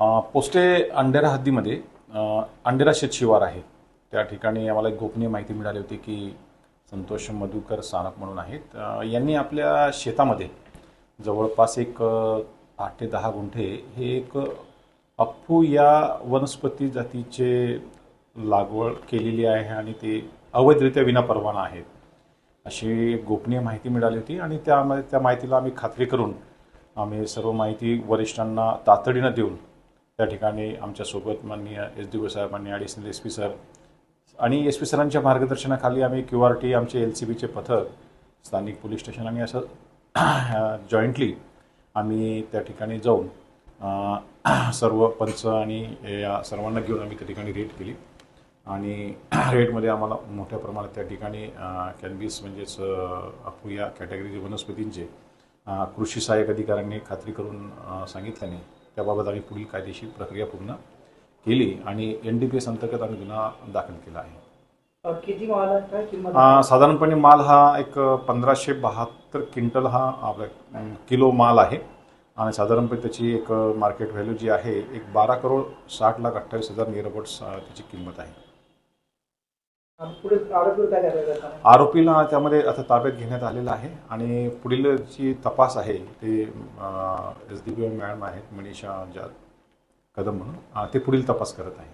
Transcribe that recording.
पोस्टे अंडेरा हद्दीमध्ये अ, अंडेरा शेतशिवार आहे. त्या ठिकाणी आम्हाला एक गोपनीय माहिती मिळाली होती की संतोष मधुकर सानप म्हणून आहेत. यांनी आपल्या शेतामध्ये जवळपास एक आठ ते दहा गुंठे हे एक अप्पू या वनस्पती जातीचे लागवड केलेली आहे आणि ते अवैधरित्या विनापरवाना आहेत. अशी गोपनीय माहिती मिळाली होती आणि त्यामध्ये त्या माहितीला आम्ही खात्री करून आम्ही सर्व माहिती वरिष्ठांना तातडीनं देऊन त्या ठिकाणी आमच्यासोबत माननीय एस डी ओ साहेबांनी ॲडिशनल एस पी सर आणि एस पी सरांच्या मार्गदर्शनाखाली आम्ही क्यू आर टी आमचे एल सी बीचे पथक स्थानिक पोलीस स्टेशन आणि असं जॉईंटली आम्ही त्या ठिकाणी जाऊन सर्व पंच आणि या सर्वांना घेऊन आम्ही त्या ठिकाणी रेड केली. आणि रेडमध्ये आम्हाला मोठ्या प्रमाणात त्या ठिकाणी कॅनबीस म्हणजेच अ, अफू या कॅटेगरीचे वनस्पतींचे कृषी सहाय्यक अधिकाऱ्यांनी खात्री करून सांगितल्याने त्याबाबत आम्ही पुढील कायदेशीर प्रक्रिया पूर्ण केली आणि एन डी पी एस अंतर्गत आम्ही गुन्हा दाखल केला आहे. किती माल साधारणपणे माल हा एक पंधराशे बहात्तर क्विंटल हा आपला किलो माल आहे. आणि साधारणपणे त्याची एक मार्केट व्हॅल्यू जी आहे एक बारा करोड साठ लाख अठ्ठावीस हजार निअरअबाउट्स त्याची किंमत आहे आणि पुढे आरोपीवर काय कारवाई करणार आहे? आरोपीला त्यामध्ये आता ताब्यात घेण्यात आलेलं आहे आणि पुढील जी तपास आहे ते एस डी पी मॅडम आहेत मनीषा ज्या कदम म्हणून ते पुढील तपास करत आहे